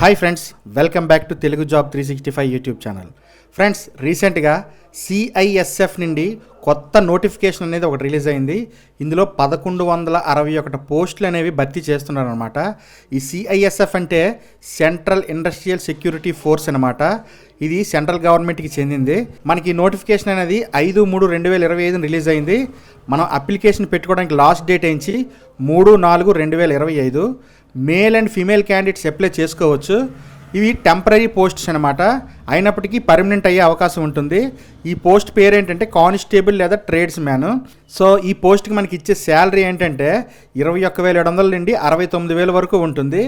Hi friends welcome back to Telugu job three sixty five YouTube channel friends రీసెంట్గా CISF నుండి కొత్త notification అనేది ఒకటి రిలీజ్ అయింది. ఇందులో పదకొండు వందల అరవై ఒకటి పోస్టులు అనేవి భర్తీ చేస్తున్నారనమాట ఈ సిఐఎస్ఎఫ్ అంటే సెంట్రల్ ఇండస్ట్రియల్ సెక్యూరిటీ ఫోర్స్ అనమాట ఇది సెంట్రల్ గవర్నమెంట్కి చెందింది. మనకి నోటిఫికేషన్ అనేది ఐదు మూడు రెండు వేల ఇరవై ఐదు రిలీజ్ అయింది. మనం అప్లికేషన్ పెట్టుకోవడానికి లాస్ట్ డేట్ ఏంచి మూడు నాలుగు రెండు వేల ఇరవై ఐదు. Male and female candidates apply చేసుకోవచ్చు. ఇవి టెంపరీ పోస్ట్స్ అనమాట అయినప్పటికీ పర్మనెంట్ అయ్యే అవకాశం ఉంటుంది. ఈ పోస్ట్ పేరు ఏంటంటే కానిస్టేబుల్ లేదా ట్రేడ్స్ మ్యాన్ సో ఈ పోస్ట్కి మనకి ఇచ్చే శాలరీ ఏంటంటే ఇరవై ఒక్క వేల ఏడు వందల నుండి అరవై తొమ్మిది వేల వరకు ఉంటుంది.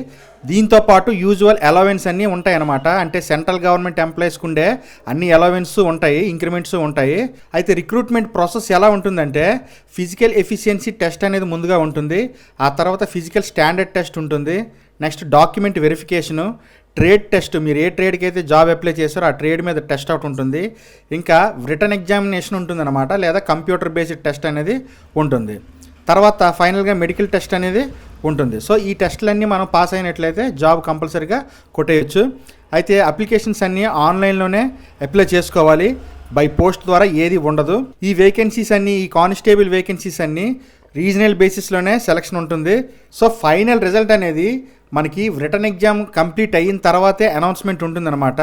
దీంతో పాటు యూజువల్ అలవెన్స్ అన్నీ ఉంటాయి అనమాట అంటే సెంట్రల్ గవర్నమెంట్ ఎంప్లాయీస్కి ఉండే అన్ని అలవెన్స్ ఉంటాయి ఇంక్రిమెంట్స్ ఉంటాయి. అయితే రిక్రూట్మెంట్ ప్రాసెస్ ఎలా ఉంటుందంటే ఫిజికల్ ఎఫిషియన్సీ టెస్ట్ అనేది ముందుగా ఉంటుంది. ఆ తర్వాత ఫిజికల్ స్టాండర్డ్ టెస్ట్ ఉంటుంది. Next document verification. Trade test మీరు ఏ ట్రేడ్కి అయితే జాబ్ అప్లై చేశారో ఆ ట్రేడ్ మీద టెస్ట్ అవుట్ ఉంటుంది. ఇంకా రిటర్న్ ఎగ్జామినేషన్ ఉంటుందన్నమాట లేదా కంప్యూటర్ బేస్డ్ టెస్ట్ అనేది ఉంటుంది. తర్వాత ఫైనల్గా మెడికల్ టెస్ట్ అనేది ఉంటుంది. సో ఈ టెస్ట్లన్నీ మనం పాస్ అయినట్లయితే జాబ్ కంపల్సరీగా కొట్టేయచ్చు. అయితే అప్లికేషన్స్ అన్నీ ఆన్లైన్లోనే అప్లై చేసుకోవాలి. బై పోస్ట్ ద్వారా ఏది ఉండదు. ఈ వేకెన్సీస్ అన్నీ ఈ కానిస్టేబుల్ వేకెన్సీస్ అన్నీ రీజనల్ బేసిస్లోనే సెలక్షన్ ఉంటుంది. సో ఫైనల్ రిజల్ట్ అనేది మనకి రిటర్న్ ఎగ్జామ్ కంప్లీట్ అయిన తర్వాతే అనౌన్స్మెంట్ ఉంటుందన్నమాట.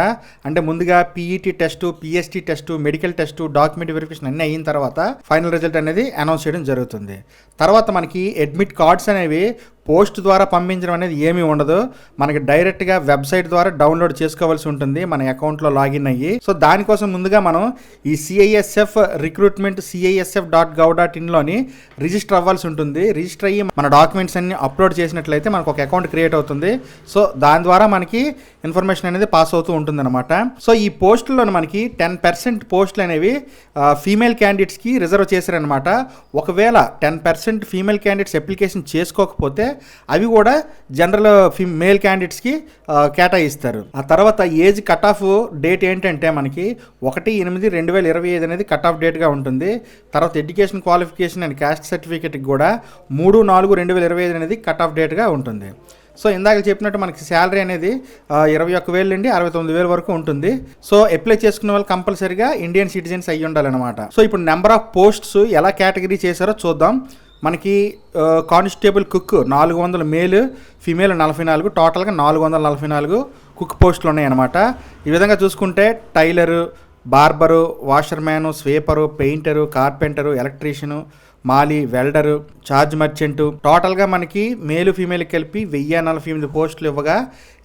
అంటే ముందుగా PET test PST test medical test document verification అన్నీ అయిన తర్వాత ఫైనల్ రిజల్ట్ అనేది అనౌన్స్ చేయడం జరుగుతుంది. తర్వాత మనకి అడ్మిట్ కార్డ్స్ అనేవి పోస్ట్ ద్వారా పంపించడం అనేది ఏమీ ఉండదు. మనకి డైరెక్ట్గా వెబ్సైట్ ద్వారా డౌన్లోడ్ చేసుకోవాల్సి ఉంటుంది. మన అకౌంట్లో లాగిన్ అయ్యి. సో దానికోసం ముందుగా మనం ఈ CISF recruitment CISF dot gov dot ఇన్లోని register అవ్వాల్సి ఉంటుంది. రిజిస్టర్ అయ్యి మన డాక్యుమెంట్స్ అన్ని అప్లోడ్ చేసినట్లయితే మనకు ఒక అకౌంట్ క్రియేట్ అవుతుంది. సో దాని ద్వారా మనకి ఇన్ఫర్మేషన్ అనేది పాస్ అవుతూ ఉంటుంది అనమాట సో ఈ పోస్టుల్లో మనకి టెన్ పర్సెంట్ పోస్టులు అనేవి ఫీమేల్ క్యాండిడేట్స్కి రిజర్వ్ చేశారనమాట ఒకవేళ ten percent female candidates application చేసుకోకపోతే అవి కూడా జనరల్ ఫీ మేల్ క్యాండిడేట్స్కి కేటాయిస్తారు. ఆ తర్వాత ఏజ్ కట్ ఆఫ్ డేట్ ఏంటంటే మనకి ఒకటి ఎనిమిది రెండు వేల ఇరవై ఐదు అనేది కట్ ఆఫ్ డేట్గా ఉంటుంది. తర్వాత ఎడ్యుకేషన్ క్వాలిఫికేషన్ అండ్ క్యాస్ట్ సర్టిఫికేట్కి కూడా మూడు నాలుగు రెండు వేల ఇరవై ఐదు అనేది కట్ ఆఫ్ డేట్గా ఉంటుంది. సో ఇందాక చెప్పినట్టు మనకి శాలరీ అనేది ఇరవై ఒక్క వేలు నుండి అరవై తొమ్మిది వేల వరకు ఉంటుంది. సో అప్లై చేసుకునే వాళ్ళు కంపల్సరీగా ఇండియన్ సిటిజన్స్ అయ్యి ఉండాలన్నమాట సో ఇప్పుడు నెంబర్ ఆఫ్ పోస్ట్స్ ఎలా కేటగిరీ చేశారో చూద్దాం. మనకి కానిస్టేబుల్ కుక్ నాలుగు వందల మేల్ ఫీమేల్ నలభై నాలుగు టోటల్గా నాలుగు వందల నలభై నాలుగు కుక్ పోస్టులు ఉన్నాయన్నమాట. ఈ విధంగా చూసుకుంటే tailor barber washerman sweeper painter carpenter electrician మాలి వెల్డరు చార్జ్ మర్చెంటు. టోటల్గా మనకి మేలు ఫీమేల్ కలిపి వెయ్యి నలభై ఎనిమిది పోస్టులు ఇవ్వగా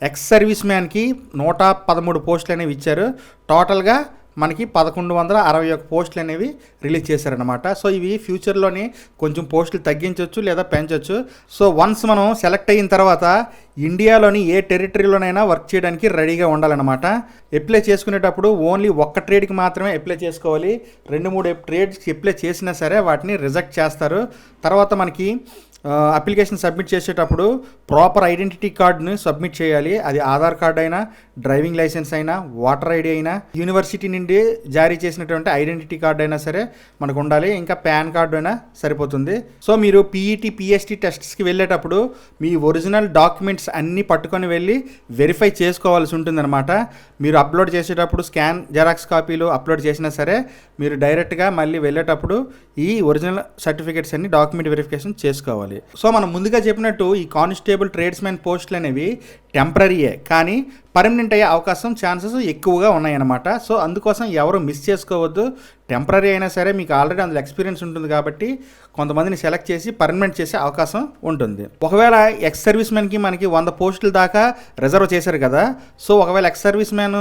ఎక్స్ సర్వీస్ మ్యాన్కి నూట పదమూడు పోస్టులు అనేవి ఇచ్చారు. టోటల్గా మనకి పదకొండు వందల అరవై ఒక పోస్టులు అనేవి రిలీజ్ చేశారనమాట సో ఇవి ఫ్యూచర్లోని కొంచెం పోస్టులు తగ్గించవచ్చు లేదా పెంచవచ్చు సో వన్స్ మనం సెలెక్ట్ అయిన తర్వాత ఇండియాలోని ఏ టెరిటరీలోనైనా వర్క్ చేయడానికి రెడీగా ఉండాలన్నమాట. అప్లై చేసుకునేటప్పుడు ఓన్లీ ఒక్క ట్రేడ్కి మాత్రమే అప్లై చేసుకోవాలి. రెండు మూడు ట్రేడ్స్కి అప్లై చేసినా సరే వాటిని రిజెక్ట్ చేస్తారు. తర్వాత మనకి అప్లికేషన్ సబ్మిట్ చేసేటప్పుడు ప్రాపర్ ఐడెంటిటీ కార్డుని సబ్మిట్ చేయాలి. అది ఆధార్ కార్డ్ అయినా డ్రైవింగ్ లైసెన్స్ అయినా వాటర్ ఐడి అయినా యూనివర్సిటీ నుండి జారీ చేసినటువంటి ఐడెంటిటీ కార్డు అయినా సరే మనకు ఉండాలి. ఇంకా పాన్ కార్డు అయినా సరిపోతుంది. సో మీరు పీఈటీ పిఎస్టీ టెస్ట్స్కి వెళ్ళేటప్పుడు మీ ఒరిజినల్ డాక్యుమెంట్స్ అన్నీ పట్టుకొని వెళ్ళి వెరిఫై చేసుకోవాల్సి ఉంటుందన్నమాట. మీరు అప్లోడ్ చేసేటప్పుడు స్కాన్ జెరాక్స్ కాపీలు అప్లోడ్ చేసినా సరే మీరు డైరెక్ట్గా మళ్ళీ వెళ్ళేటప్పుడు ఈ ఒరిజినల్ సర్టిఫికేట్స్ అన్ని డాక్యుమెంట్ వెరిఫికేషన్ చేసుకోవాలి. సో మనం ముందుగా చెప్పినట్టు ఈ కానిస్టేబుల్ ట్రేడ్స్మెన్ పోస్టులు అనేవి టెంపరీయే. కానీ పర్మనెంట్ అయ్యే అవకాశం ఛాన్సెస్ ఎక్కువగా ఉన్నాయన్నమాట. సో అందుకోసం ఎవరు మిస్ చేసుకోవద్దు. టెంపరీ అయినా సరే మీకు ఆల్రెడీ అందులో ఎక్స్పీరియన్స్ ఉంటుంది కాబట్టి కొంతమందిని సెలెక్ట్ చేసి పర్మనెంట్ చేసే అవకాశం ఉంటుంది. ఒకవేళ ఎక్స్ సర్వీస్ మ్యాన్కి మనకి వంద పోస్టుల దాకా రిజర్వ్ చేశారు కదా సో ఒకవేళ ఎక్స్ సర్వీస్ మ్యాన్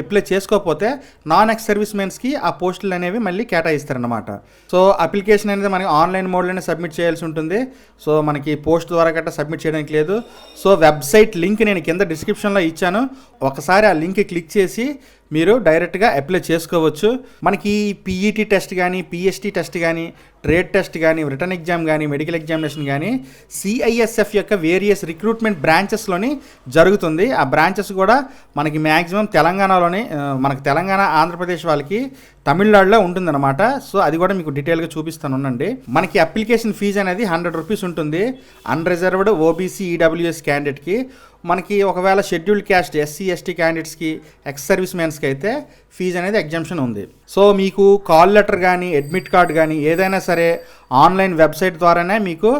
అప్లై చేసుకోకపోతే నాన్ ఎక్స్ సర్వీస్ మ్యాన్స్కి ఆ పోస్టులు అనేవి మళ్ళీ కేటాయిస్తారనమాట సో అప్లికేషన్ అనేది మనకి ఆన్లైన్ మోడ్లోనే సబ్మిట్ చేయాల్సి ఉంటుంది. సో మనకి పోస్ట్ ద్వారా గట్రా సబ్మిట్ చేయడానికి లేదు. సో వెబ్సైట్ లింక్ నేను కింద డిస్క్రిప్షన్లో ఇచ్చాను. ఒకసారి ఆ లింక్ క్లిక్ చేసి మీరు డైరెక్ట్గా అప్లై చేసుకోవచ్చు. మనకి పీఈటీ టెస్ట్ కానీ పిఎస్టీ టెస్ట్ కానీ ట్రేడ్ టెస్ట్ కానీ రిటర్న్ ఎగ్జామ్ కానీ మెడికల్ ఎగ్జామినేషన్ కానీ సిఐఎస్ఎఫ్ యొక్క వేరియస్ రిక్రూట్మెంట్ బ్రాంచెస్లోని జరుగుతుంది. ఆ బ్రాంచెస్ కూడా మనకి మ్యాక్సిమం తెలంగాణలోని మనకి తెలంగాణ ఆంధ్రప్రదేశ్ వాళ్ళకి తమిళనాడులో ఉంటుందన్నమాట. సో అది కూడా మీకు డీటెయిల్గా చూపిస్తాను ఉండండి. మనకి అప్లికేషన్ ఫీజు అనేది హండ్రెడ్ రూపీస్ ఉంటుంది. అన్రిజర్వ్డ్ ఓబీసీ ఈడబ్ల్యూఎస్ క్యాండిడేట్కి మనకి ఒకవేళ షెడ్యూల్డ్ క్యాస్ట్ ఎస్సీ ఎస్టీ క్యాండిడేట్స్కి ఎక్స్ సర్వీస్ మెన్స్కి అయితే ఫీజు అనేది ఎగ్జామ్షన్ ఉంది. సో మీకు కాల్ లెటర్ కానీ అడ్మిట్ కార్డ్ కానీ ఏదైనా సరే ఆన్లైన్ వెబ్సైట్ ద్వారానే మీకు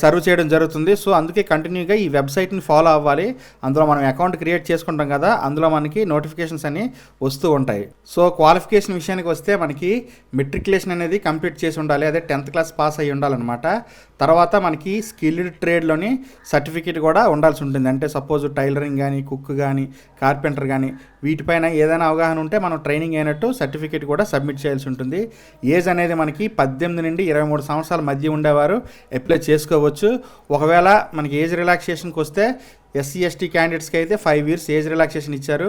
సర్వ్ చేయడం జరుగుతుంది. సో అందుకే కంటిన్యూగా ఈ వెబ్సైట్ని ఫాలో అవ్వాలి. అందులో మనం అకౌంట్ క్రియేట్ చేసుకుంటాం కదా అందులో మనకి నోటిఫికేషన్స్ అన్ని వస్తూ ఉంటాయి. సో క్వాలిఫికేషన్ విషయానికి వస్తే మనకి మెట్రికులేషన్ అనేది కంప్లీట్ చేసి ఉండాలి. అదే టెన్త్ క్లాస్ పాస్ అయ్యి ఉండాలన్నమాట. తర్వాత మనకి స్కిల్డ్ ట్రేడ్లోని సర్టిఫికేట్ కూడా ఉండాల్సి ఉంటుంది. అంటే సపోజ్ టైలరింగ్ కానీ కుక్ కానీ కార్పెంటర్ కానీ వీటిపైన ఏదైనా అవగాహన ఉంటే మనం ట్రైనింగ్ అయినట్టు సర్టిఫికేట్ కూడా సబ్మిట్ చేయాల్సి ఉంటుంది. ఏజ్ అనేది మనకి పద్దెనిమిది నుండి ఇరవై మూడు సంవత్సరాల మధ్య ఉండేవారు అప్లై చేసుకోవచ్చు. ఒకవేళ మనకి ఏజ్ రిలాక్సేషన్కి వస్తే ఎస్సీ ఎస్టీ క్యాండిడేట్స్కి అయితే ఫైవ్ ఇయర్స్ ఏజ్ రిలాక్సేషన్ ఇచ్చారు.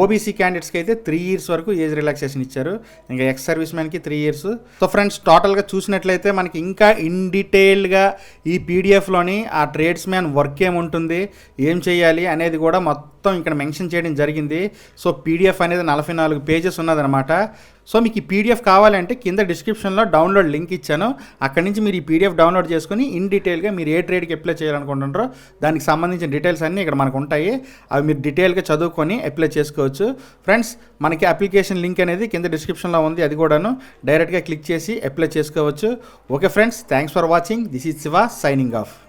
ఓబీసీ క్యాండిడేట్స్కి అయితే త్రీ ఇయర్స్ వరకు ఏజ్ రిలాక్సేషన్ ఇచ్చారు. ఇంకా ఎక్స్ సర్వీస్ మ్యాన్కి త్రీ ఇయర్స్ సో ఫ్రెండ్స్ టోటల్గా చూసినట్లయితే మనకి ఇంకా ఇన్ డీటెయిల్గా ఈ పీడిఎఫ్లోని ఆ ట్రేడ్స్ మ్యాన్ వర్క్ ఏముంటుంది ఏం చేయాలి అనేది కూడా మొత్తం ఇక్కడ మెన్షన్ చేయడం జరిగింది. సో పీడిఎఫ్ అనేది నలభై నాలుగు పేజెస్ ఉన్నదనమాట సో మీకు ఈ పీడిఎఫ్ కావాలంటే కింద డిస్క్రిప్షన్లో డౌన్లోడ్ లింక్ ఇచ్చాను. అక్కడి నుంచి మీరు ఈ పీడిఎఫ్ డౌన్లోడ్ చేసుకుని ఇన్ డీటెయిల్గా మీరు ఏ ట్రేడ్కి అప్లై చేయాలనుకుంటున్నారో దానికి సంబంధించిన డీటెయిల్స్ అన్నీ ఇక్కడ మనకు ఉంటాయి. అవి మీరు డీటెయిల్గా చదువుకొని అప్లై చేసుకోవచ్చు. ఫ్రెండ్స్ మనకి అప్లికేషన్ లింక్ అనేది కింద డిస్క్రిప్షన్లో ఉంది. అది కూడాను డైరెక్ట్గా క్లిక్ చేసి అప్లై చేసుకోవచ్చు. Okay friends thanks for watching. This is Shiva signing off.